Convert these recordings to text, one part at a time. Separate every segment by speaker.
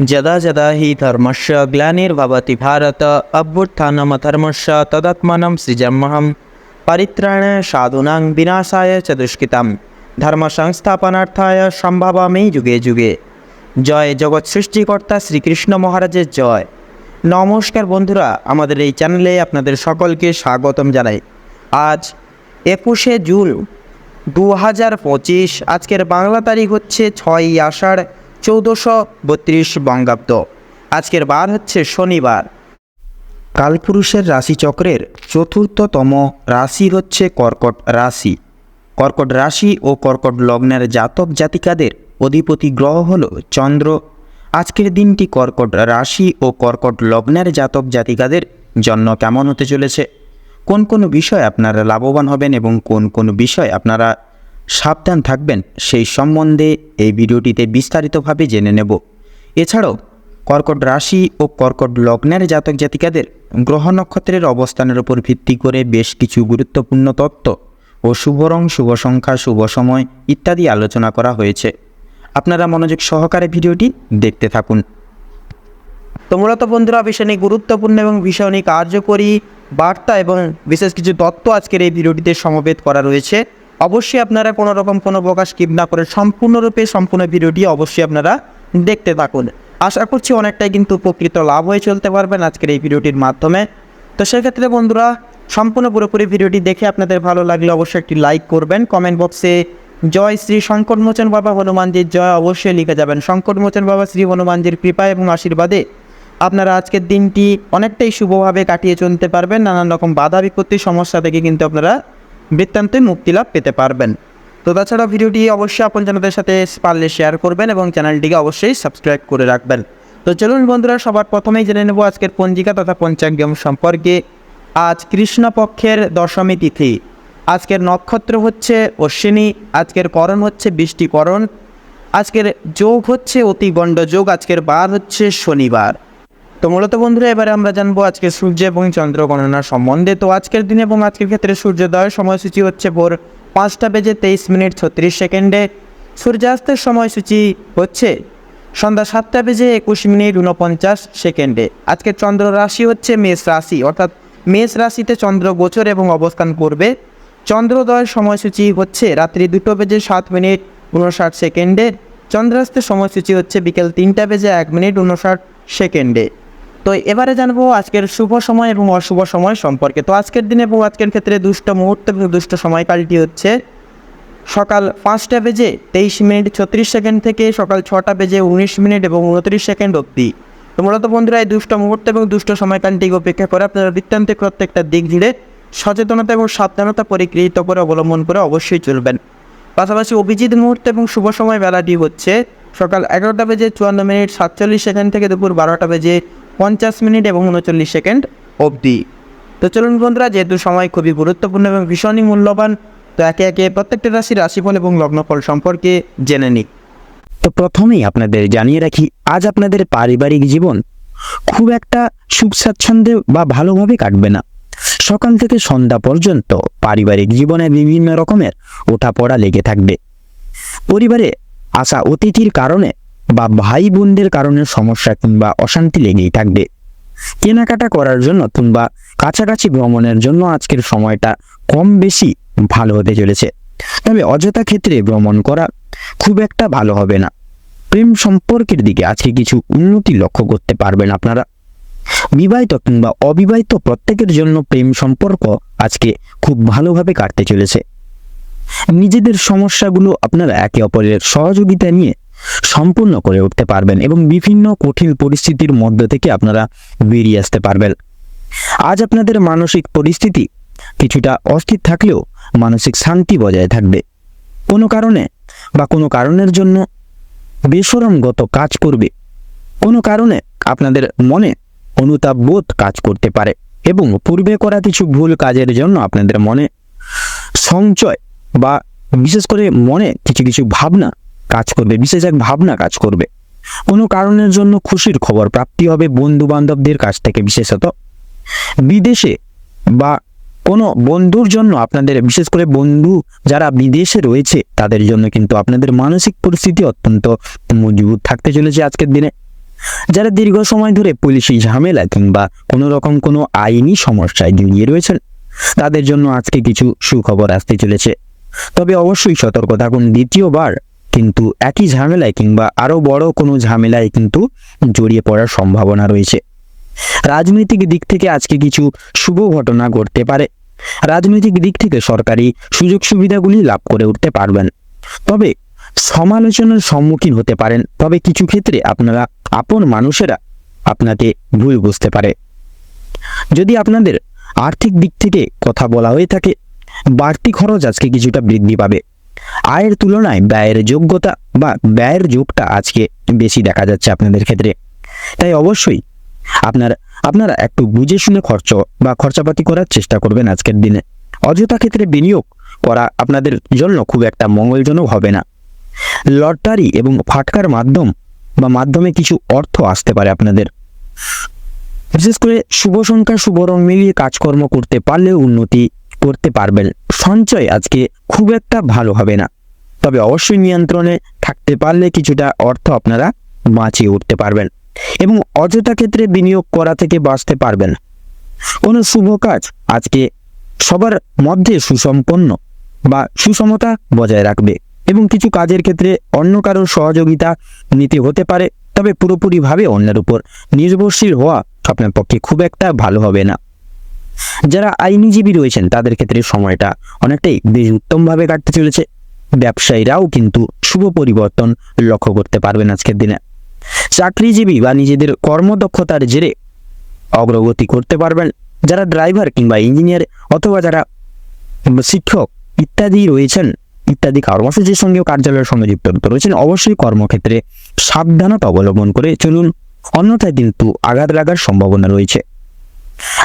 Speaker 1: যদা যদা হি ধর্মস্য গ্লানির্ভবতি ভারত অভ্যুত্থানমধর্মস্য তদাত্মাनं সৃজমহম পরিত্রাণায় সাধুনাং বিনাশায় চ দুষ্কৃতাম ধর্ম সংস্থাপনার্থায় সম্ভাবামি যুগে যুগে জয় জগৎ সৃষ্টিকর্তা শ্রীকৃষ্ণ মহারাজের জয়। নমস্কার বন্ধুরা, আমাদের এই চ্যানেলে আপনাদের সকলকে স্বাগতম জানাই। আজ একুশে জুন দু হাজার পঁচিশ, আজকের বাংলা তারিখ হচ্ছে ছয়ই আষাঢ় চৌদ্দশো বত্রিশ বঙ্গাব্দ। আজকের বার হচ্ছে শনিবার। কালপুরুষের রাশিচক্রের চতুর্থতম রাশি হচ্ছে কর্কট রাশি। কর্কট রাশি ও কর্কট লগ্নের জাতক জাতিকাদের অধিপতি গ্রহ হল চন্দ্র। আজকের দিনটি কর্কট রাশি ও কর্কট লগ্নের জাতক জাতিকাদের জন্য কেমন হতে চলেছে? কোন কোন বিষয় আপনারা লাভবান হবেন এবং কোন কোন বিষয় আপনারা সাবধান থাকবেন। সেই সম্বন্ধে এই ভিডিওটিতে বিস্তারিতভাবে জেনে নেব। এছাড়াও, কর্কট রাশি ও কর্কট লগ্নের জাতক জাতিকাদের গ্রহ নক্ষত্রের অবস্থানের উপর ভিত্তি করে বেশ কিছু গুরুত্বপূর্ণ তত্ত্ব ও শুভ রং, শুভ সংখ্যা, শুভ সময় ইত্যাদি আলোচনা করা হয়েছে। আপনারা মনোযোগ সহকারে ভিডিওটি দেখতে থাকুন। তো মূলত বন্ধুরা ভীষণই গুরুত্বপূর্ণ এবং ভীষণই কার্যকরী বার্তা এবং বিশেষ কিছু তত্ত্ব আজকের এই ভিডিওটিতে সমবেত করা রয়েছে। অবশ্যই আপনারা কোনো রকম কোনো প্রকাশ স্কিপ না করে সম্পূর্ণরূপে সম্পূর্ণ ভিডিওটি অবশ্যই আপনারা দেখতে থাকুন। আশা করছি অনেকটাই কিন্তু উপকৃত লাভ হয়ে চলতে পারবেন আজকের এই ভিডিওটির মাধ্যমে। তো সেক্ষেত্রে বন্ধুরা, সম্পূর্ণ পুরোপুরি ভিডিওটি দেখে আপনাদের ভালো লাগলে অবশ্যই একটি লাইক করবেন। কমেন্ট বক্সে জয় শ্রী শঙ্করমোচন বাবা হনুমানজির জয় অবশ্যই লিখে যাবেন। শঙ্করমোচন বাবা শ্রী হনুমানজির কৃপা এবং আশীর্বাদে আপনারা আজকের দিনটি অনেকটাই শুভভাবে কাটিয়ে চলতে পারবেন। নানান রকম বাধা বিপত্তি সমস্যা থেকে কিন্তু আপনারা বৃত্তান্তে মুক্তি লাভ পেতে পারবেন। তো তাছাড়া ভিডিওটি অবশ্যই আপন জানাদের সাথে পারলে শেয়ার করবেন এবং চ্যানেলটিকে অবশ্যই সাবস্ক্রাইব করে রাখবেন। তো চলুন বন্ধুরা, সবার প্রথমেই জেনে নেব আজকের পঞ্জিকা তথা পঞ্চাঙ্গম সম্পর্কে। আজ কৃষ্ণপক্ষের দশমী তিথি। আজকের নক্ষত্র হচ্ছে অশ্বিনী, আজকের করণ হচ্ছে বৃষ্টিকরণ, আজকের যোগ হচ্ছে অতিগণ্ড যোগ আজকের বার হচ্ছে শনিবার। তো মূলত বন্ধুরা, এবারে আমরা জানব আজকে সূর্য এবং চন্দ্র গণনা সম্বন্ধে। তো আজকের দিনে এবং আজকের ক্ষেত্রে সূর্যোদয়ের সময়সূচি হচ্ছে ভোর পাঁচটা বেজে তেইশ মিনিট ছত্রিশ সেকেন্ডে। সূর্যাস্তের সময়সূচি হচ্ছে সন্ধ্যা সাতটা বেজে একুশ মিনিট ঊনপঞ্চাশ সেকেন্ডে। আজকে চন্দ্র রাশি হচ্ছে মেষ রাশি, অর্থাৎ মেষ রাশিতে চন্দ্র গোচর এবং অবস্থান করবে। চন্দ্রোদয়ের সময়সূচি হচ্ছে রাত্রি দুটো বেজে সাত মিনিট উনষাট সেকেন্ডে। চন্দ্রাস্তের সময়সূচি হচ্ছে বিকেল তিনটা বেজে এক মিনিট উনষাট সেকেন্ডে। তো এবারে জানব আজকের শুভ সময় এবং অশুভ সময় সম্পর্কে। তো আজকের দিনে এবং আজকের ক্ষেত্রে দুষ্ট মুহূর্ত এবং দুষ্ট সময়কালটি হচ্ছে সকাল পাঁচটা বেজে তেইশ মিনিট ছত্রিশ সেকেন্ড থেকে সকাল ছটা বেজে উনিশ মিনিট এবং উনত্রিশ সেকেন্ড অবধি। তো মূলত বন্ধুরা, এই দুষ্ট মুহূর্ত এবং দুষ্ট সময়কালটিকে উপেক্ষা করে আপনারা বৃত্তান্তে প্রত্যেকটা দিক জুড়ে সচেতনতা এবং সাবধানতা পরিগৃহীত করে অবলম্বন করে অবশ্যই চলবেন। পাশাপাশি অভিজিৎ মুহূর্ত এবং শুভ সময় বেলাটি হচ্ছে সকাল এগারোটা বেজে চুয়ান্ন মিনিট সাতচল্লিশ সেকেন্ড থেকে দুপুর বারোটা বেজে পঞ্চাশ মিনিট এবং উনচল্লিশ সেকেন্ড অবধি। তো চলুন বন্ধুরা, যেহেতু সময় খুবই গুরুত্বপূর্ণ এবং ভীষণই মূল্যবান, তো একে একে প্রত্যেকটা রাশির রাশিফল এবং লগ্নফল সম্পর্কে জেনে নিই।
Speaker 2: তো প্রথমেই আপনাদের জানিয়ে রাখি, আজ আপনাদের পারিবারিক জীবন খুব একটা সুখ স্বাচ্ছন্দ্যে বা ভালোভাবে কাটবে না। সকাল থেকে সন্ধ্যা পর্যন্ত পারিবারিক জীবনে বিভিন্ন রকমের ওঠাপড়া লেগে থাকবে। পরিবারে আসা অতিথির কারণে বা ভাই বোনদের কারণে সমস্যা কিংবা অশান্তি লেগেই থাকবে। কেনাকাটা করার জন্য কিংবা কাছাকাছি ভ্রমণের জন্য আজকের সময়টা কম বেশি ভালো হতে চলেছে। তবে অযথা ক্ষেত্রে ভ্রমণ করা খুব একটা ভালো হবে না। প্রেম সম্পর্কের দিকে আজকে কিছু উন্নতি লক্ষ্য করতে পারবেন আপনারা। বিবাহিত কিংবা অবিবাহিত প্রত্যেকের জন্য প্রেম সম্পর্ক আজকে খুব ভালোভাবে কাটতে চলেছে। নিজেদের সমস্যাগুলো আপনারা একে অপরের সহযোগিতা নিয়ে সম্পূর্ণ করে উঠতে পারবেন এবং বিভিন্ন কঠিন পরিস্থিতির মধ্য থেকে আপনারা বেরিয়ে আসতে পারবেন। আজ আপনাদের মানসিক পরিস্থিতি কিছুটা অস্থির থাকলেও মানসিক শান্তি বজায় থাকবে। কোনো কারণে বা কোনো কারণের জন্য বেসরমগত কাজ করবে। কোনো কারণে আপনাদের মনে অনুতাপ বোধ কাজ করতে পারে এবং পূর্বে করা কিছু ভুল কাজের জন্য আপনাদের মনে সঞ্চয় বা বিশেষ করে মনে কিছু কিছু ভাবনা কাজ করবে, বিশেষ এক ভাবনা কাজ করবে। কোনো কারণের জন্য খুশির খবর প্রাপ্তি হবে বন্ধু বান্ধবদের কাছ থেকে বিশেষত। বিদেশে বা কোনো বন্ধুর জন্য আপনাদের, বিশেষ করে বন্ধু যারা বিদেশে রয়েছে, তাদের জন্য কিন্তু আপনাদের মানসিক পরিস্থিতি অত্যন্ত মজবুত থাকতে চলেছে আজকের দিনে। যারা দীর্ঘ সময় ধরে পুলিশি ঝামেলা কিংবা কোনো রকম কোনো আইনি সমস্যায় জড়িয়ে রয়েছেন, তাদের জন্য আজকে কিছু সুখবর আসতে চলেছে। তবে অবশ্যই সতর্ক থাকুন, দ্বিতীয়বার কিন্তু একই ঝামেলায় কিংবা আরও বড় কোনো ঝামেলায় কিন্তু জড়িয়ে পড়ার সম্ভাবনা রয়েছে। রাজনৈতিক দিক থেকে আজকে কিছু শুভ ঘটনা ঘটতে পারে। রাজনৈতিক দিক থেকে সরকারি সুযোগ সুবিধাগুলি লাভ করে উঠতে পারবেন। তবে সমালোচনার সম্মুখীন হতে পারেন। তবে কিছু ক্ষেত্রে আপনারা, আপন মানুষেরা আপনাকে ভুল বুঝতে পারে। যদি আপনাদের আর্থিক দিক থেকে কথা বলা হয়ে থাকে, বাড়তি খরচ আজকে কিছুটা বৃদ্ধি পাবে। আয়ের তুলনায় ব্যয়ের যোগ্যতা বা ব্যয়ের যোগটা আজকে বেশি দেখা যাচ্ছে আপনাদের ক্ষেত্রে। তাই অবশ্যই আপনার, আপনারা একটু বুঝে শুনে খরচ বা খরচাপাতি করার চেষ্টা করবেন আজকের দিনে। অযথা ক্ষেত্রে বিনিয়োগ করা আপনাদের জন্য খুব একটা মঙ্গলজনক হবে না। লটারি এবং ফাটকার মাধ্যম বা মাধ্যমে কিছু অর্থ আসতে পারে আপনাদের। বিশেষ করে শুভ সংখ্যা, শুভ রং মিলিয়ে কাজকর্ম করতে পারলেও উন্নতি করতে পারবেন। সঞ্চয় আজকে খুব একটা ভালো হবে না। তবে অবশ্যই নিয়ন্ত্রণে থাকতে পারলে কিছুটা অর্থ আপনারা বাঁচিয়ে উঠতে পারবেন এবং অযথা ক্ষেত্রে বিনিয়োগ করা থেকে বাঁচতে পারবেন। কোনো শুভ কাজ আজকে সবার মধ্যে সুসম্পন্ন বা সুষমতা বজায় রাখবে এবং কিছু কাজের ক্ষেত্রে অন্য কারোর সহযোগিতা নিতে হতে পারে, তবে পুরোপুরিভাবে অন্যের উপর নির্ভরশীল হওয়া আপনার পক্ষে খুব একটা ভালো হবে না। যারা আইনজীবী রয়েছেন, তাদের ক্ষেত্রে সময়টা অনেকটাই বেশ উত্তমভাবে কাটতে চলেছে। ব্যবসায়ীরাও কিন্তু শুভ পরিবর্তন লক্ষ্য করতে পারবেন আজকের দিনে। চাকরিজীবী বা নিজেদের কর্মদক্ষতার জেরে অগ্রগতি করতে পারবেন। যারা ড্রাইভার কিংবা ইঞ্জিনিয়ার অথবা যারা শিক্ষক ইত্যাদি রয়েছেন, ইত্যাদি কর্মসূচির সঙ্গেও কার্যালয়ের সঙ্গে যুক্ত রয়েছেন, অবশ্যই কর্মক্ষেত্রে সাবধানতা অবলম্বন করে চলুন। অন্যথায় কিন্তু আঘাত লাগার সম্ভাবনা রয়েছে।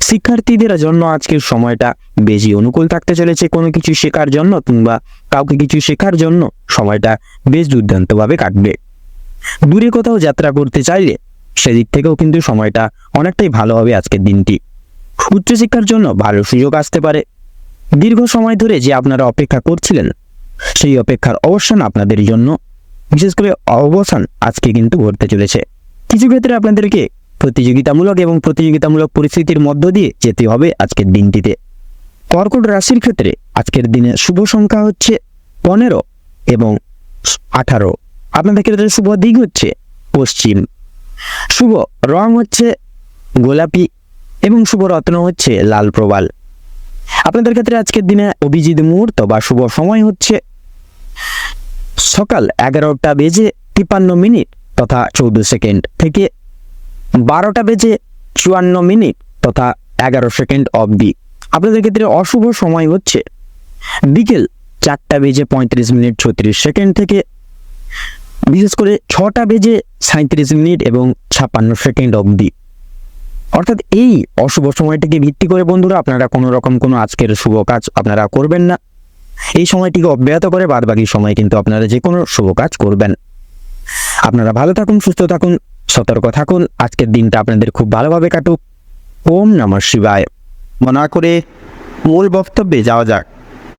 Speaker 2: শিক্ষার্থীদের জন্য আজকের সময়টা বেশি অনুকূল থাকতে চলেছে। কোনো কিছু শেখার জন্য কিংবা কাউকে কিছু শেখার জন্য সময়টা বেশ দুর্দান্তভাবে কাটবে। দূরে কোথাও যাত্রা করতে চাইলে সেদিক থেকেও কিন্তু সময়টা অনেকটাই ভালো হবে আজকের দিনটি। উচ্চশিক্ষার জন্য ভালো সুযোগ আসতে পারে। দীর্ঘ সময় ধরে যে আপনারা অপেক্ষা করছিলেন, সেই অপেক্ষার অবসান আপনাদের জন্য, বিশেষ করে অবসান আজকে কিন্তু ঘটতে চলেছে। কিছু ক্ষেত্রে আপনাদেরকে প্রতিযোগিতামূলক এবং প্রতিযোগিতামূলক পরিস্থিতির মধ্য দিয়ে যেতে হবে আজকের দিনটিতে। কর্কট রাশির ক্ষেত্রে আজকের দিনে শুভ সংখ্যা হচ্ছে পনেরো এবং আঠারো। আপনাদের ক্ষেত্রে শুভ দিক হচ্ছে পশ্চিম। শুভ রং হচ্ছে গোলাপি এবং শুভ রত্ন হচ্ছে লাল প্রবাল। আপনাদের ক্ষেত্রে আজকের দিনে অভিজিৎ মুহূর্ত বা শুভ সময় হচ্ছে সকাল এগারোটা বেজে তিপ্পান্ন মিনিট তথা চৌদ্দ সেকেন্ড থেকে বারোটা বেজে চুয়ান্ন মিনিট তথা এগারো সেকেন্ড অবধি। আপনাদের ক্ষেত্রে অশুভ সময় হচ্ছে বিকেল চারটা বেজে পঁয়ত্রিশ মিনিট ছত্রিশ সেকেন্ড থেকে, বিশেষ করে ছটা বেজে সাঁত্রিশ মিনিট এবং ছাপ্পান্ন সেকেন্ড অবধি। অর্থাৎ এই অশুভ সময়টিকে ভিত্তি করে বন্ধুরা আপনারা কোনো রকম কোনো আজকের শুভ কাজ আপনারা করবেন না। এই সময়টিকে অব্যাহত করে বাদবাকি সময় কিন্তু আপনারা যে কোনো শুভ কাজ করবেন। আপনারা ভালো থাকুন, সুস্থ থাকুন সতর্ক থাকুন। আজকের দিনটা আপনাদের খুব ভালোভাবে কাটুক। ওম নমঃ শিবায়।
Speaker 1: মনে করে মূল বক্তব্যে যাওয়া যাক।